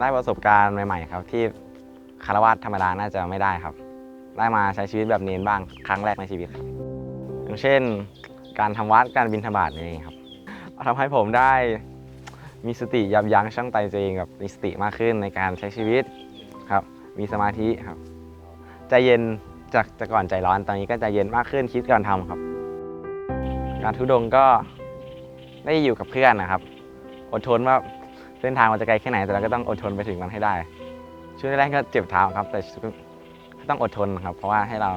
ได้ประสบการณ์ใหม่ๆ ครับ ที่คารวะธรรมดาน่าจะไม่ได้ครับ ได้มาใช้ชีวิตแบบเน้นบ้างครั้งแรกในชีวิตครับอย่างเช่น การทำวัดการบินธบาตนี่เองครับทำให้ผมได้มีสติยับยั้งชั่งใจตัวเองแบบมีสติมากขึ้นในการใช้ชีวิตครับ มีสมาธิครับใจเย็นจากแต่ก่อนใจร้อนตอนนี้ก็ใจเย็นมากขึ้นคิดก่อนทำครับ การทุดงก็ได้อยู่กับเพื่อนนะครับ อดทนว่า เส้นทางมันจะไกลแค่ไหนแต่เราก็ต้องอดทนไปถึงมันให้ได้ ช่วงแรกก็เจ็บเท้าครับ แต่ก็ต้องอดทนครับ เพราะว่าให้เรา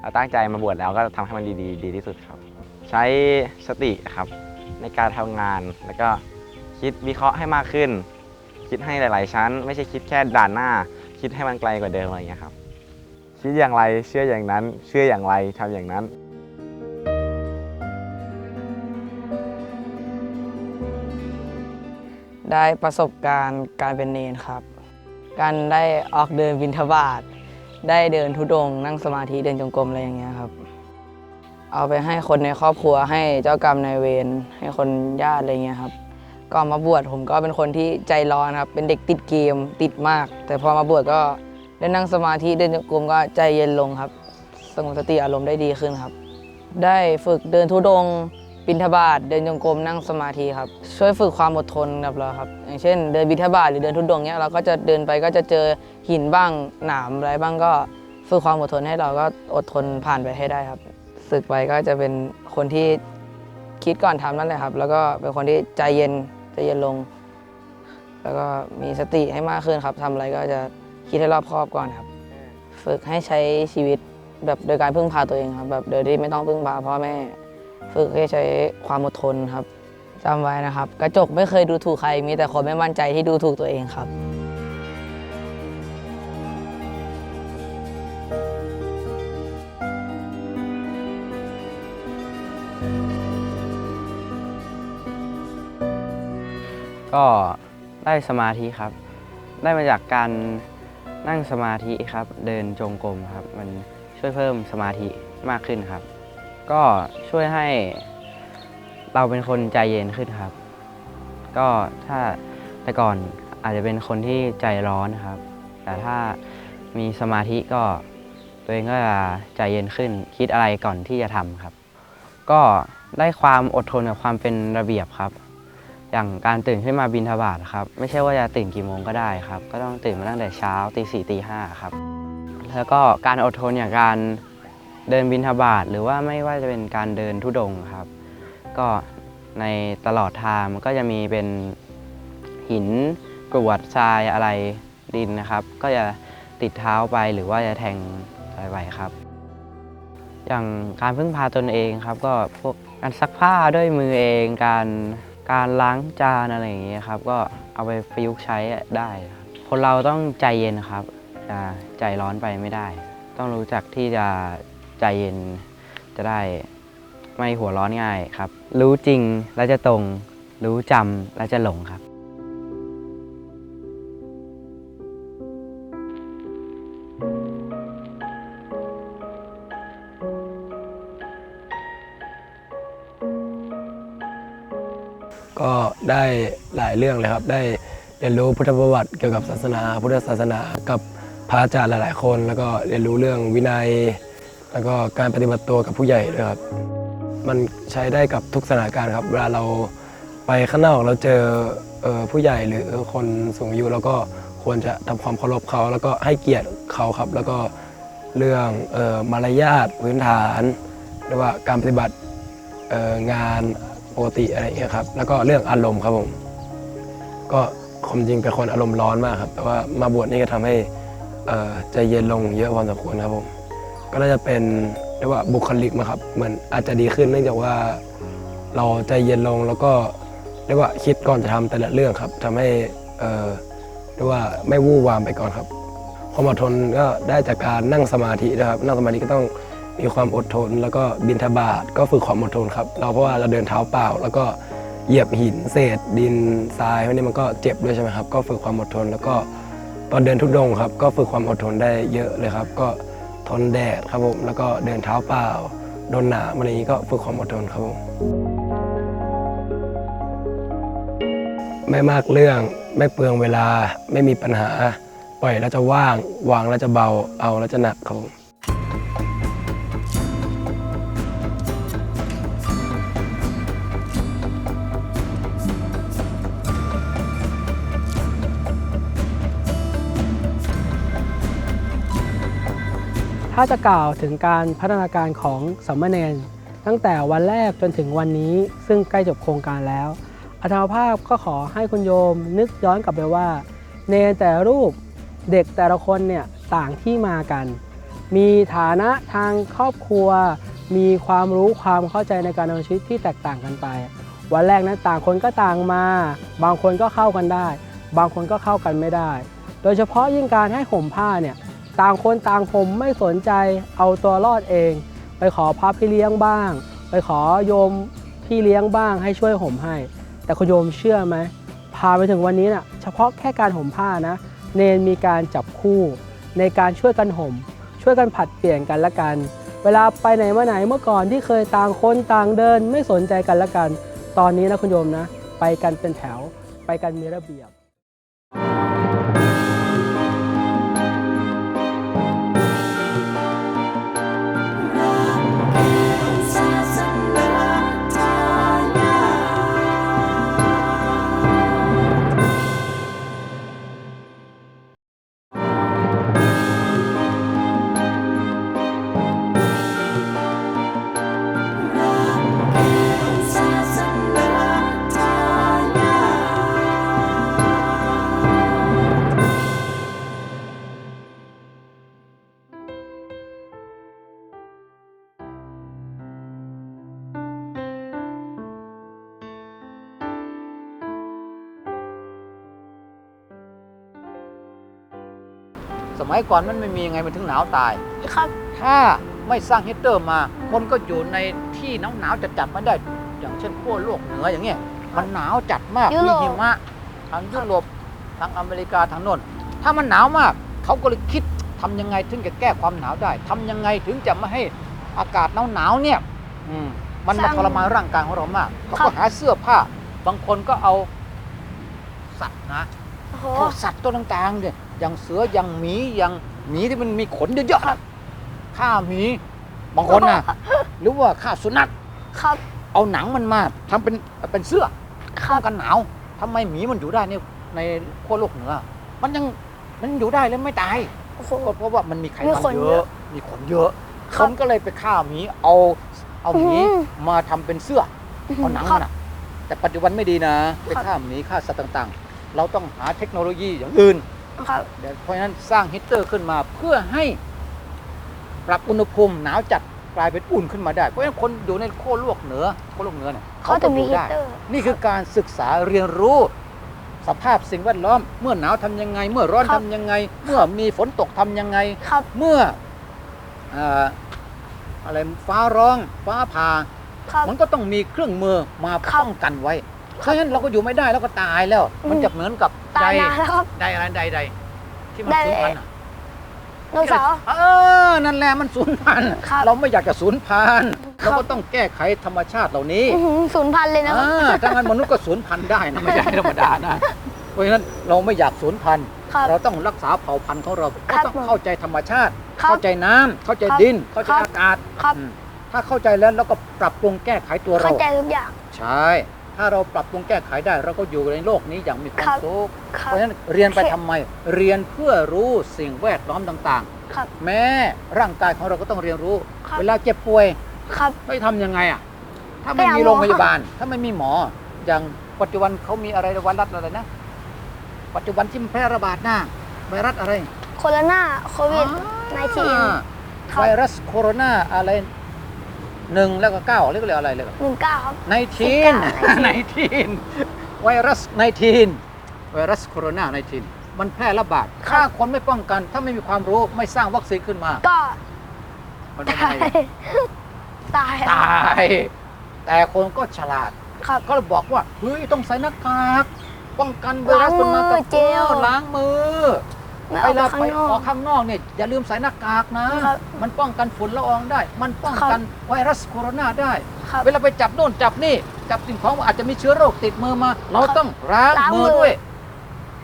เราตั้งใจมาบวชแล้วก็ทำให้มันดีๆ ดีที่สุดครับ ใช้สติครับในการทำงานแล้วก็คิดวิเคราะห์ให้มากขึ้น คิดให้หลาย ๆ ชั้น ไม่ใช่คิดแค่ด่านหน้า คิดให้มันไกลกว่าเดิมอะไรอย่างเงี้ครับคิดอย่างไรเชื่ออย่างนั้น เชื่ออย่างไรทำอย่างนั้น ได้ประสบการณ์การเป็นเนนครับ การได้ออกเดินบินทบาท ได้เดินทุดงค์นั่งสมาธิเดินจงกรมอะไรอย่างเงี้ยครับ เอาไปให้คนในครอบครัวให้เจ้ากรรมนายเวรให้คนญาติอะไรเงี้ยครับก่อนมาบวชผมก็เป็นคนที่ใจร้อนครับ เป็นเด็กติดเกมติดมาก แต่พอมาบวชก็ได้นั่งสมาธิเดินจงกรมก็ใจเย็นลงครับ สงบสติอารมณ์ได้ดีขึ้นครับ ได้ฝึกเดินทุดงค์ บินทบาทเดินจงกรมนั่งสมาธิครับ ช่วยฝึกความอดทนกับเราครับ อย่างเช่น เดินบินทบาทหรือเดินทุดงเนี้ยเราก็จะเดินไปก็จะเจอหินบ้างหนามอะไรบ้างก็ฝึกความอดทนให้เราก็อดทนผ่านไปให้ได้ครับศึกไปก็จะเป็นคนที่คิดก่อนทำนั่นแหละครับ แล้วก็เป็นคนที่ใจเย็นใจเย็นลง แล้วก็มีสติให้มากขึ้นครับทำอะไรก็จะคิดให้รอบคอบก่อนครับ ฝึกให้ใช้ชีวิตแบบโดยการพึ่งพาตัวเองครับแบบโดยที่ไม่ต้องพึ่งพาพ่อแม่ ฝึกให้ใช้ความอดทนครับจำไว้นะครับ กระจกไม่เคยดูถูกใครมีแต่คนไม่มั่นใจที่ดูถูกตัวเองครับก็ได้สมาธิครับ ได้มาจากการนั่งสมาธิครับ เดินจงกรมครับ มันช่วยเพิ่มสมาธิมากขึ้นครับ ก็ช่วยให้เราเป็นคนใจเย็นขึ้นครับ ก็ถ้าแต่ก่อนอาจจะเป็นคนที่ใจร้อนครับ แต่ถ้ามีสมาธิก็ตัวเองก็จะใจเย็นขึ้น คิดอะไรก่อนที่จะทำครับ ก็ได้ความอดทนกับความเป็นระเบียบครับ อย่างการตื่นขึ้นมาบินทบาทครับ ไม่ใช่ว่าจะตื่นกี่โมงก็ได้ครับ ก็ต้องตื่นมาตั้งแต่เช้าตีสี่ตีห้าครับ แล้วก็การอดทนอย่างการ เดินบินทบาทหรือว่าไม่ว่าจะเป็นการเดินทุดงครับ ก็ในตลอดทางมันก็จะมีเป็นหินกรวดทรายอะไรดินนะครับ ก็จะติดเท้าไปหรือว่าจะแทงอะไรไปครับ อย่างการพึ่งพาตนเองครับ ก็พวกการซักผ้าด้วยมือเองการการล้างจานอะไรอย่างเงี้ยครับ ก็เอาไปประยุกต์ใช้ได้ครับคนเราต้องใจเย็นครับจะใจร้อนไปไม่ได้ ต้องรู้จักที่จะ ใจเย็น จะได้ไม่หัวร้อนง่ายครับ รู้จริงแล้วจะตรง รู้จำแล้วจะหลงครับ ก็ได้หลายเรื่องเลยครับ ได้เรียนรู้พุทธประวัติเกี่ยวกับศาสนา พุทธศาสนากับพระอาจารย์หลาย ๆ คน แล้วก็เรียนรู้เรื่องวินัย แล้วก็การปฏิบัติตัวกับผู้ใหญ่ด้วยครับ มันใช้ได้กับทุกสถานการณ์ครับ เวลาเราไปข้างนอกเราเจออผู้ใหญ่หรือคนสูงอายุเราก็ควรจะทำความเคารพเขา แล้วก็ให้เกียรติเขาครับ แล้วก็เรื่องออมารยาทพื้นฐาน หรือว่าการปฏิบัติงานปกติอะไรอย่างเงี้ยครับ แล้วก็เรื่องอารมณ์ครับผม ก็ความจริงเป็นคนอารมณ์ร้อนมากครับ แต่ว่ามาบวชนี่ก็ทำให้ใจเย็นลงเยอะพอสมควรครับผม ก็น่าจะเป็นเรียกว่าบุคลิกมาครับเหมือนอาจจะดีขึ้นเนื่องจากว่าเราใจเย็นลงแล้วก็เรียกว่าคิดก่อนจะทำแต่ละเรื่องครับทำให้เอ่อเรียกว่าไม่วู่วามไปก่อนครับความอดทนก็ได้จากการนั่งสมาธินะครับ นั่งสมาธิก็ต้องมีความอดทน แล้วก็บินทบาทก็ฝึกความอดทนครับเราเพราะว่าเราเดินเท้าเปล่า แล้วก็เหยียบหินเศษ ดินทรายพวกนี้มันก็เจ็บด้วยใช่ไหมครับ ก็ฝึกความอดทนแล้วก็ตอนเดินทุดงครับ ก็ฝึกความอดทนได้เยอะเลยครับ ก็ ทนแดดครับผมแล้วก็เดินเท้าเปล่าโดนหนามอะไรอย่างนี้ก็ฝึกความอดทนครับผมไม่มากเรื่องไม่เปลืองเวลาไม่มีปัญหา ปล่อยแล้วจะว่างวางแล้วจะเบาเอาแล้วจะหนักครับผม ถ้าจะกล่าวถึงการพัฒนาการของสามเณรตั้งแต่วันแรกจนถึงวันนี้ซึ่งใกล้จบโครงการแล้ว อาตมาภาพก็ขอให้คุณโยมนึกย้อนกลับไปว่า เนรแต่รูปเด็กแต่ละคนเนี่ยต่างที่มากัน มีฐานะทางครอบครัว มีความรู้ความเข้าใจในการดำเนินชีวิตที่แตกต่างกันไป วันแรกนั้นต่างคนก็ต่างมา บางคนก็เข้ากันได้ บางคนก็เข้ากันไม่ได้ โดยเฉพาะยิ่งการให้ห่มผ้าเนี่ย ต่างคนต่างผมไม่สนใจเอาตัวรอดเอง ไปขอพระพี่เลี้ยงบ้าง ไปขอโยมพี่เลี้ยงบ้างให้ช่วยห่มให้ แต่คุณโยมเชื่อไหมพาไปถึงวันนี้น่ะเฉพาะแค่การห่มผ้านะ เนนมีการจับคู่ในการช่วยกันห่ม ช่วยกันผัดเปลี่ยนกันละกัน เวลาไปไหนมาไหนเมื่อก่อนที่เคยต่างคนต่างเดินไม่สนใจกันละกัน ตอนนี้นะคุณโยมนะ ไปกันเป็นแถว ไปกันมีระเบียบ มัยก่อนมันไม่มีไงมันถึงหนาวตาย ครับ ถ้าไม่สร้างฮีตเตอร์มา คนก็อยู่ในที่หนาวหนาวๆจัดๆไม่ได้ อย่างเช่นขั้วโลกเหนืออย่างเงี้ยมันหนาวจัดมากยุมีโรปหิมะทางยุโรปทางอเมริกาทางโน้นถ้ามันหนาวมากเขาก็เลยคิดทำยังไงถึงจะแก้ความหนาวได้ทำยังไงถึงจะไม่ให้อากาศหนาวหนาวๆเนี่ยอืมมันมาทรมานร่างกายของเรามากเขาก็หาเสื้อผ้า บางคนก็เอาสัตว์นะ โอ้โห พวกสัตว์ตัวต่างๆเนี่ย อย่างเสืออย่างหมีอย่างหมีที่มันมีขนเยอะๆฆ่าหมีบางคนนะหรือว่าฆ่าสุนัขครับ เอาหนังมันมาทำเป็นเป็นเสื้อคป้รัอบงกันหนาวทำไมหมีมันอยู่ได้ในในขั้วโลกเหนือมันยังมันอยู่ได้แล้วไม่ตายโอ้โห ก็เพราะว่ามันมีไขมีมัขนนเยเยอะอะ มีขนเยอะคครับนก็เลยไปฆ่าหมีเอาเอาหมีอื้อหือ มาทำเป็นเสื้อ เอาหนังมันอะแต่ปัจจุบันไม่ดีนะ ไปฆ่าหมีฆ่าสัตว์ต่างๆ เราต้องหาเทคโนโลยีอย่างอื่น ครับเดี๋ยวเพราะฉะนั้นสร้างฮีตเตอร์ขึ้นมาเพื่อให้ปรับอุณหภูมิหนาวจัดกลายเป็นอุ่นขึ้นมาได้ เพราะฉะนั้นคนอยู่ในขั้วโลกเหนือขั้วโลกเหนือเนี่ยเขาจะมีอยู่ฮีได้เตอร์นี่คือการศึกษาเรียนรู้สภาพสิ่งแวดล้อม เมื่อหนาวทำยังไง เมื่อร้อนครัทำบยังไง เมื่อมีฝนตกทำยังไงครับเมื่อเอ่ออะไรฟ้าร้องฟ้าผ่าครับมันก็ต้องมีเครื่องมือมาครับป้องกันไว้ เพราะฉะนั้นเราก็อยู่ไม่ได้แล้วก็ตายแล้ว มันอืมจะเหมือนกับตายใดนานแล้วครับใดอะไรใดใดที่มันใดสูญพันธุ์อะไดโนเสาร์ เออนั่นแหละมันสูญพันธุ์ครับเราไม่อยากจะสูญพันธุ์ครับ เราก็ต้องแก้ไขธรรมชาติเหล่านี้อื้อหือศูนย์พันเลยนะครับ อ่าถ้างั้นมนุษย์ก็สูญพันธุ์ได้นะไม่ใช่ธรรมดานะเพราะฉะนั้นเราไม่อยากสูญพันธุ์ ครับ เราต้องรักษาเผ่าพันธุ์ของเราคก็รับต้องเข้าใจธรรมชาติ ครับเข้าใจน้ำเข้าใจครับดิน เข้าใจครับอากาศครับ อืมถ้าเข้าใจแล้วเราก็ปรับปรุงแก้ไขตัวเรา เข้าใจทุกอย่าง ใช่ ถ้าเราปรับปรุงแก้ไขได้ เราก็อยู่ในโลกนี้อย่างมีความครับสุขครัเพบราะฉะนั้นเรียนไปโอเคทำไม เรียนเพื่อรู้สิ่งแวดล้อมต่างครับๆแม้ร่างกายของเราก็ต้องเรียนรู้ครับเวลาเจ็บป่วยครับไม่ทำยังไงอะ ถ้าไม่ไปหามีหมอโรงพยาบาล ถ้าไม่มีหมอ อย่างปัจจุบันเขามีอะไรไวรัสอะไรนะ ปัจจุบันที่มันแพร่ระบาดหน้าไวรัสอะไร โคโรนาโควิดอ่าไนทีนครับไวรัสโคโรนาอะไร หนึ่งแล้วก็เก้าเรียกว่าอะไรเรียกว่าหนึ่งเก้าครับ ไนทีนไนทีนไวรัสไนทีนไวรัสโคโรนาไนทีนมันแพร่ระบาด ถ้าคนไม่ป้องกัน ถ้าไม่มีความรู้ไม่สร้างวัคซีนขึ้นมา ก็มันเป็นตาไงยตายครับตาย แต่คนก็ฉลาดครับก็เลยบอกว่า เฮ้ย ต้องใส่หน้ากาก ป้องกันไวรัสล้างมือมันมากับเจลตัวล้างมือ ไม่เวเอาลาไปไปข้างนอออกก ข้างนอกเนี่ยอย่าลืมใส่หน้ากากนะ ครับมันป้องกันฝุ่นละอองได้ มันป้องครับ กันไวรัสโคโรนาได้ ครับ เวลาไปจับโน่นจับนี่ จับสิ่งของอาจจะมีเชื้อโรคติดมือมา เราครับต้องล้างล้างมือมือด้วย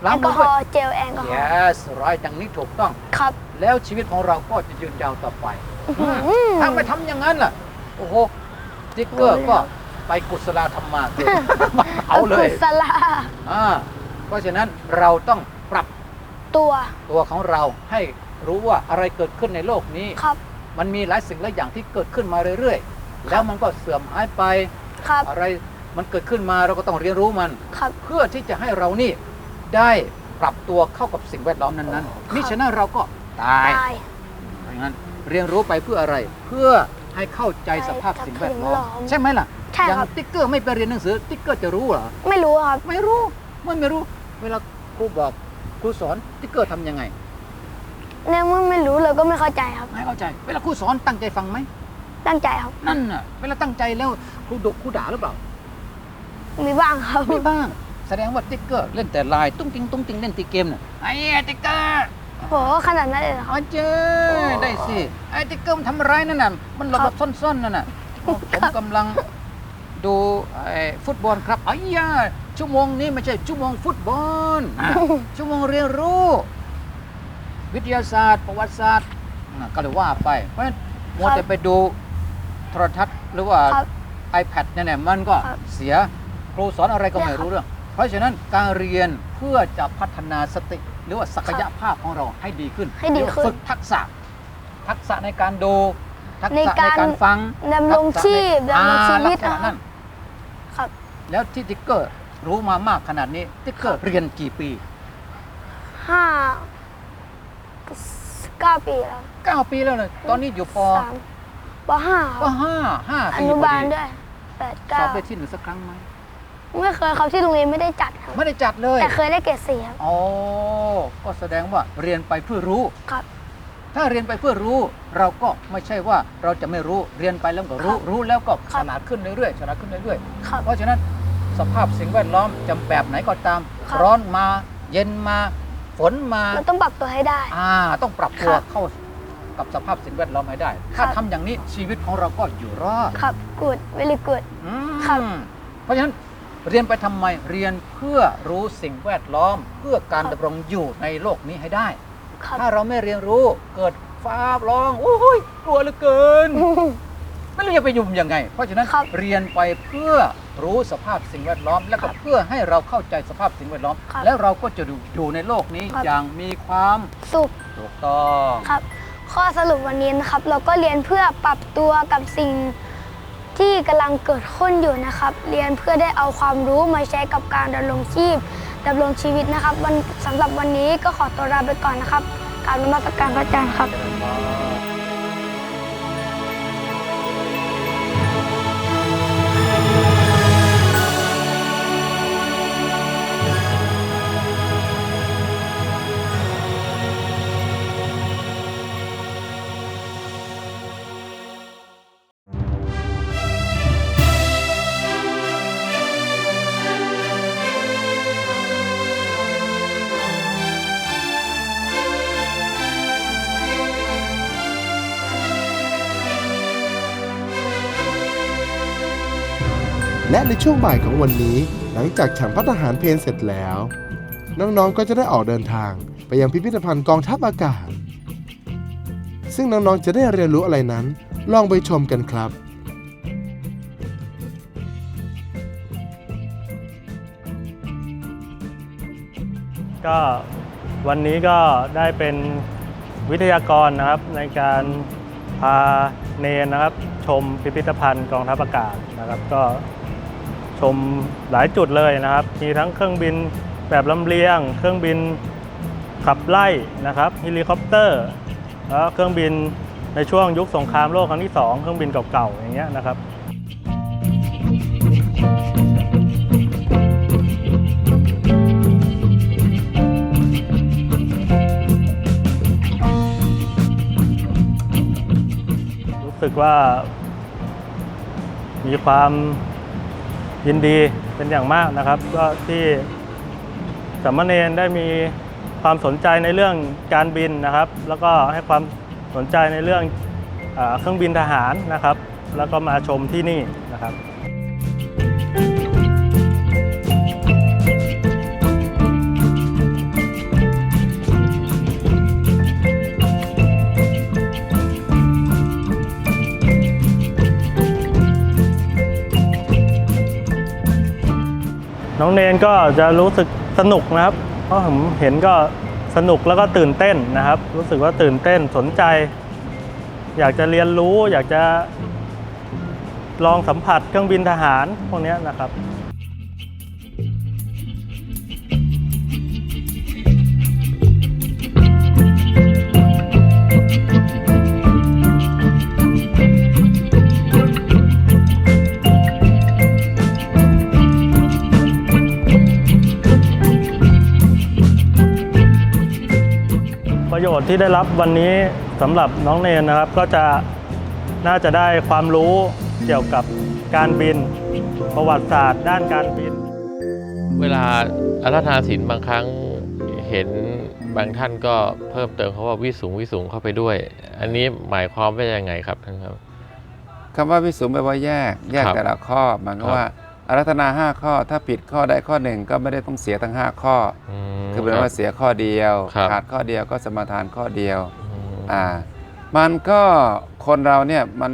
แอล้างลกมืออฮด้วยอล์เจลแอลกอฮอล์ yes ร้อยดังนี้ถูกต้อง ครับแล้วชีวิตของเราก็จะยืนยาวต่อไป อื้อหือ ถ้าไม่ทำอย่างนั้นล่ะ โอ้โหสติ๊กเกอร์ก็ไปกุศลธรรมมาเถอะเอาเลยกุศลา อ่าเพราะฉะนั้นเราต้องปรับ ตัว ตัวของเราให้รู้ว่าอะไรเกิดขึ้นในโลกนี้ ครับ มันมีหลายสิ่งหลายอย่างที่เกิดขึ้นมาเรื่อยๆ แล้วมันก็เสื่อมหายไป ครับ อะไรมันเกิดขึ้นมาเราก็ต้องเรียนรู้มัน ครับ เพื่อที่จะให้เรานี่ได้ปรับตัวเข้ากับสิ่งแวดล้อมนั้นๆมิฉะนั้นเราก็ตายตายเพราะงั้นเรียนรู้ไปเพื่ออะไร เพื่อให้เข้าใจสภาพสิ่งแวดล้อมใช่ไหมล่ะใช่อย่างครับ ติ๊กเกอร์ไม่ไปเรียนหนังสือติ๊กเกอร์จะรู้เหรอไม่รู้ครับ ไม่รู้มันไม่รู้ เวลาครูบอกค รูสอนติ๊กเกอร์ทำยังไง ในเมื่อไม่รู้เราก็ไม่เข้าใจครับ ไม่เข้าใจ เวลาครูสอนตั้งใจฟังไหมตั้งใจครับ นั่นน่ะเวลาตั้งใจแล้วครูดุครูด่าหรือเปล่ามีบ้างครับ ไม่บ้าง แสดงว่าติ๊กเกอร์เล่นแต่ไลน์ตุ้งติ้งตุ้งติ้งเล่นตีเกมน่ะไอ้ติ๊กเกอร์ โหขนาดนั้นเลยเหรอครับอ๋อเจ้ได้สิ ไอ้ติ๊กเกอร์มันทำอะไรนั่นน่ะ มันหลบหลบซ่อนๆนั่นน่ะ ผมกำลัง ดูไอ้ฟุตบอลครับไอ้ยาชั่วโมงนี้ไม่ใช่ชั่วโมงฟุตบอลอะชั่วโมงเรียนรู้ วิทยาศาสตร์ ประวัติศาสตร์อะก็เลยว่าไป เพราะฉะนั้นมัวแต่ไปดูโทรทัศน์หรือว่าครับ iPad เนี่ยเนี่ย มันก็ครับเสียครูสอนอะไรก็ไม่รู้เรื่อง เพราะฉะนั้นการเรียนเพื่อจะพัฒนาสติ หรือว่าศักยภาพของเราให้ดีขึ้น ให้ดีเรียกว่าขึ้นฝึกทักษะ ทักษะในการดู ทักษะในในการการฟังดำรงทักษะชีพในดำรงชีวิตอ่าลักษณะนะนั้นครับ แล้วที่ติ๊กเกอร์รู้มามากขนาดนี้ติ๊กเกอร์เรียนกี่ปี ห้าเก้าปีแล้ว9 ปีแล้วเลยตอนนี้อยู่ปสามปห้าคปรับห้าห้าอปีนุพบาอลดีด้วยแปดสเก้าอบได้ที่หนึ่งสักครั้งไหมไม่เคยครับที่โรงเรียนไม่ได้จัดครับไม่ได้จัดเลยแต่เคยได้เกรดสี่ครับ อ๋อก็แสดงว่าเรียนไปเพื่อรู้ ครับ ถ้าเรียนไปเพื่อรู้ เราก็ไม่ใช่ว่าเราจะไม่รู้เรียนไปแล้วก็รู้ครับรู้แล้วก็ครัฉบลาดขึ้นเรื่อยๆฉลาดขึ้นเรื่อยครับๆเพราะฉะนั้นสภาพสิ่งแวดล้อมจำแบบไหนก็ตามครับร้อนมาเย็นมาฝนมาเราต้องปรับตัวให้ได้ อ่า ต้องปรับตัวครับเข้ากับสภาพสิ่งแวดล้อมให้ได้ครัถ้าบทำอย่างนี้ชีวิตของเราก็อยู่รอด ครับกูดเวลีกูดอืมครับเพราะฉะนั้นเรียนไปทำไมเรียนเพื่อรู้สิ่งแวดล้อม เพื่อการดำรงอยู่ในโลกนี้ให้ได้ครับ ถ้าเราไม่เรียนรู้เกิดฟ้าร้องโอ้ยกลัวเหลือเกิน ไม่รู้จะไปยุ่มยังไง เพราะฉะนั้นครับ เรียนไปเพื่อรู้สภาพสิ่งแวดล้อม และก็เพื่อให้เราเข้าใจสภาพสิ่งแวดล้อม ครับแล้วเราก็จะอยู่ในโลกนี้ครับ อย่างมีความสุขถูกต้องครับ ข้อสรุปวันนี้นะครับ เราก็เรียนเพื่อปรับตัวกับสิ่งที่กำลังเกิดขึ้นอยู่นะครับ เรียนเพื่อได้เอาความรู้มาใช้กับการดำรงชีพดำรงชีวิตนะครับ วันสำหรับวันนี้ก็ขอตัวลาไปก่อนนะครับการนมัสการพระอาจารย์ครับ และในช่วงบ่ายของวันนี้ หลังจากฉันพัฒหารเพลเสร็จแล้ว น้องๆก็จะได้ออกเดินทาง ไปยังพิพิธภัณฑ์กองทัพอากาศ ซึ่งน้องๆจะได้เรียนรู้อะไรนั้น ลองไปชมกันครับก็วันนี้ก็ได้เป็นวิทยากรนะครับในการพาเนนนะครับ ชมพิพิธภัณฑ์กองทัพอากาศนะครับ ก็ ชมหลายจุดเลยนะครับ มีทั้งเครื่องบินแบบลำเลียง เครื่องบินขับไล่นะครับเฮลิคอปเตอร์แล้วเครื่องบินในช่วงยุคสงครามโลกครั้งที่สองเครื่องบินเก่าๆอย่างเงี้ยนะครับรู้สึกว่ามีความ ยินดีเป็นอย่างมากนะครับ ก็ที่สัมเณรได้มีความสนใจในเรื่องการบินนะครับ แล้วก็ให้ความสนใจในเรื่องอเครื่องบินทหารนะครับ แล้วก็มาชมที่นี่นะครับ น้องเนนก็จะรู้สึกสนุกนะครับ เพราะผมเห็นก็สนุกแล้วก็ตื่นเต้นนะครับ รู้สึกว่าตื่นเต้นสนใจ อยากจะเรียนรู้ อยากจะลองสัมผัสเครื่องบินทหารพวกนี้นะครับ ประโยชน์ที่ได้รับวันนี้สำหรับน้องเนนนะครับ ก็จะน่าจะได้ความรู้เกี่ยวกับการบิน ประวัติศาสตร์ ด้านการบิน เวลาอาราธนาศิลป์บางครั้งเห็นบางท่านก็เพิ่มเติมเขาว่าวิสุงวิสุงเข้าไปด้วย อันนี้หมายความว่ายังไงครับท่านครับคำว่าวิสุมแปลว่าแยก แยกครับแต่ละข้อหมายคครัวามบว่า อารัธนาห้าข้อถ้าผิดข้อใดข้อหนึ่งก็ไม่ได้ต้องเสียทั้ง5ข้ออมคือเป็นว่าเสียข้อเดียว ครับ ขาดข้อเดียวก็สมาทานข้อเดียวอืมอ่ามันก็คนเราเนี่ยมัน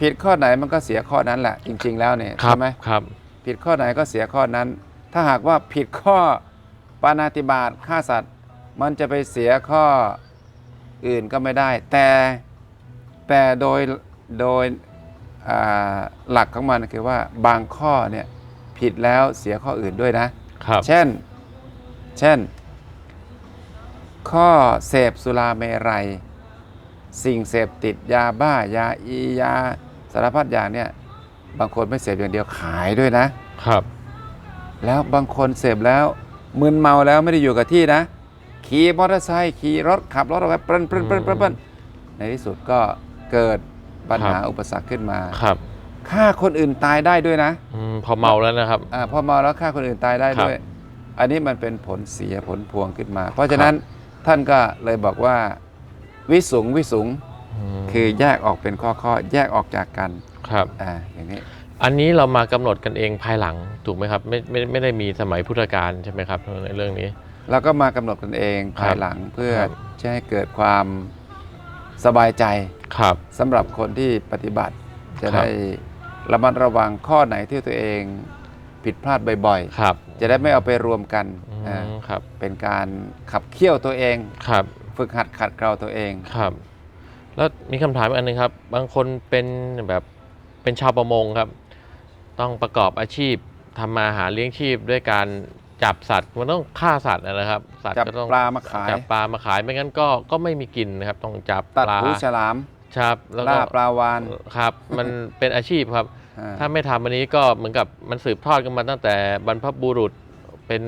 ผิดข้อไหนมันก็เสียข้อนั้นแหละ จริง ๆ แล้วเนี่ยครัใช่บไหมครับผิดข้อไหนก็เสียข้อนั้น ถ้าหากว่าผิดข้อปานาติบาตฆ่าสัตว์ มันจะไปเสียข้ออื่นก็ไม่ได้ แต่แต่โดยโดยอ่า หลักของมันคือว่าบางข้อเนี่ยผิดแล้วเสียข้ออื่นด้วยนะครับเช่น เช่น ข้อเสพสุราเมรัย สิ่งเสพติดยาบ้ายาอียาสารพัดอย่างเนี่ยบางคนไม่เสพอย่างเดียวขายด้วยนะครับ แล้วบางคนเสพแล้วมึนเมาแล้วไม่ได้อยู่กับที่นะ ขี่มอเตอร์ไซค์ขี่รถขับรถออกไปเปรนเปรนเปรนเปรนเปรนในที่สุดก็เกิด ปัญหาครับอุปสรรคขึ้นมาครับฆ่าคนอื่นตายได้ด้วยนะอืมพอเมาแล้วนะครับอาพอเมาแล้วฆ่าคนอื่นตายได้ครับด้วย อันนี้มันเป็นผลเสียผลพวงขึ้นมา เพราะฉะนั้นท่านก็เลยบอกว่า วิสุงวิสุงมคือแยกออกเป็นข้อข้อแยกออกจากกันครับอ่าอย่างนี้ อันนี้เรามากำหนดกันเองภายหลังถูกไหมครับไม่ไม่ไม่ได้มีสมัยพุทธกาลใช่ไหมครับในเรื่องนี้เราก็มากำหนดกันเองครับภายหลังเพื่อครับจะให้เกิดความสบายใจ ครับ สำหรับคนที่ปฏิบัติ จะครับ ได้ระมัดระวังข้อไหนที่ตัวเองผิดพลาดบ่อยครับๆ จะได้ไม่เอาไปรวมกันอือ่ามครับเป็นการขับเคี่ยวตัวเอง ครับฝึกหัดขัดเกลาตัวเอง ครับ แล้วมีคำถามอีกอันหนึงครับ บางคนเป็นแบบเป็นชาวประมงครับ ต้องประกอบอาชีพทำมาหาเลี้ยงชีพด้วยการจับสัตว์มันต้องฆ่าสัตว์นะครับ สัตว์จับก็ต้องปลามาขาย จับปลามาขายไม่งั้นก็ก็ไม่มีกินนะครับ ต้องจับตัดปลาหูฉลาม ครับแล้วก็ล่าปลาวานครับ มันเป็นอาชีพครับ อ่าถ้าไม่ทำอันนี้ก็เหมือนกับมันสืบทอดกันมาตั้งแต่บรรพบุรุษเป็น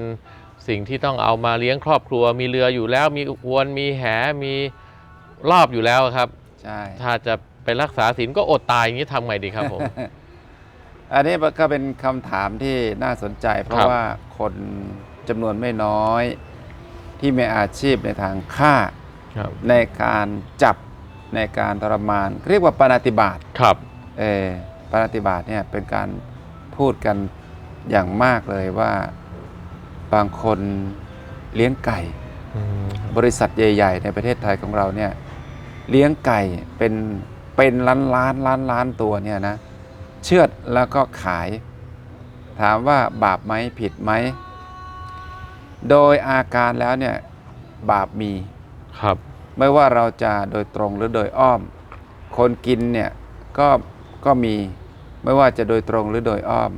สิ่งที่ต้องเอามาเลี้ยงครอบครัว มีเรืออยู่แล้วมีอวนมีแหมีรอบอยู่แล้วครับ ใช่ ถ้าจะไปรักษาศีลก็อดตายอย่างนี้ทำไงดีครับผม อันนี้ก็เป็นคำถามที่น่าสนใจ เพราะครับ ว่าคนจำนวนไม่น้อย ที่มีอาชีพในทางฆ่า ครับ ในการจับ ในการทรมาน เรียกว่าปาณาติบาตครับเออปาณาติบาตเนี่ยเป็นการพูดกันอย่างมากเลยว่าบางคนเลี้ยงไก่อืมบริษัทใหญ่ ๆ ในประเทศไทยของเราเนี่ยเลี้ยงไก่เป็นเป็นล้านล้านล้านล้านตัวเนี่ยนะเชือดแล้วก็ขาย ถามว่าบาปไหมผิดไหม โดยอาการแล้วเนี่ยบาปมีครับ ไม่ว่าเราจะโดยตรงหรือโดยอ้อม คนกินเนี่ยก็ก็มีไม่ว่าจะโดยตรงหรือโดยอ้อม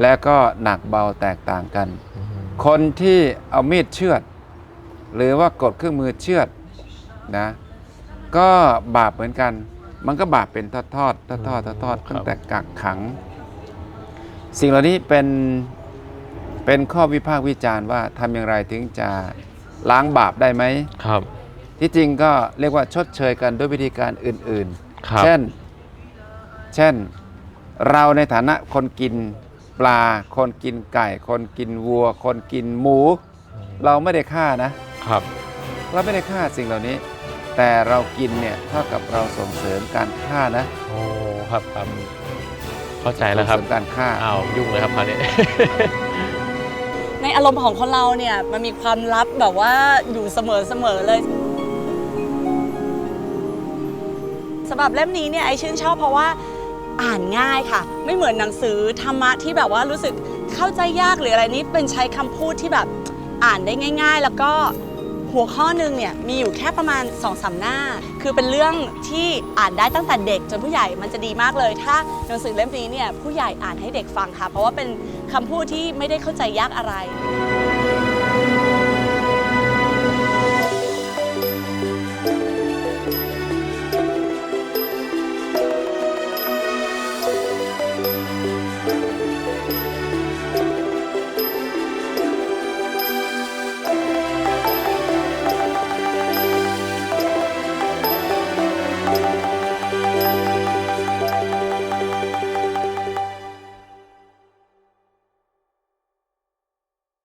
และก็หนักเบาแตกต่างกัน คนที่เอามีดเชือด หรือว่ากดเครื่องมือเชือดนะก็บาปเหมือนกัน มันก็บาปเป็นทอดทอดทอดทอดทอดทอดครับตั้งแต่กักขัง สิ่งเหล่านี้เป็นเป็นข้อวิพากษ์วิจารณ์ว่าทำอย่างไรถึงจะล้างบาปได้ไหมครับ ที่จริงก็เรียกว่าชดเชยกันด้วยวิธีการอื่นครับๆเช่น เช่น เราในฐานะคนกินปลา คนกินไก่ คนกินวัว คนกินหมู เราไม่ได้ฆ่านะครับ เราไม่ได้ฆ่าสิ่งเหล่านี้ แต่เรากินเนี่ยเท่ากับเราส่งเสริมการฆ่านะโอ้ครับครับเข้าใจแล้วครับส่งเสริมการฆ่าอ้าวยุ่งเลยครับคราวนี้ ในอารมณ์ของคนเราเนี่ยมันมีความลับแบบว่าอยู่เสมอเสมอเลย สำหรับเล่มนี้เนี่ยไอชื่นชอบเพราะว่าอ่านง่ายค่ะ ไม่เหมือนหนังสือธรรมะที่แบบว่ารู้สึกเข้าใจยากหรืออะไรนี้เป็นใช้คำพูดที่แบบอ่านได้ง่าย ๆ แล้วก็หัวข้อหนึ่งเนี่ยมีอยู่แค่ประมาณ2อสหน้า คือเป็นเรื่องที่อ่านได้ตั้งแต่เด็กจนผู้ใหญ่มันจะดีมากเลย ถ้าหนังสือเล่มนี้เนี่ยผู้ใหญ่อ่านให้เด็กฟังค่ะ เพราะว่าเป็นคำพูดที่ไม่ได้เข้าใจยากอะไร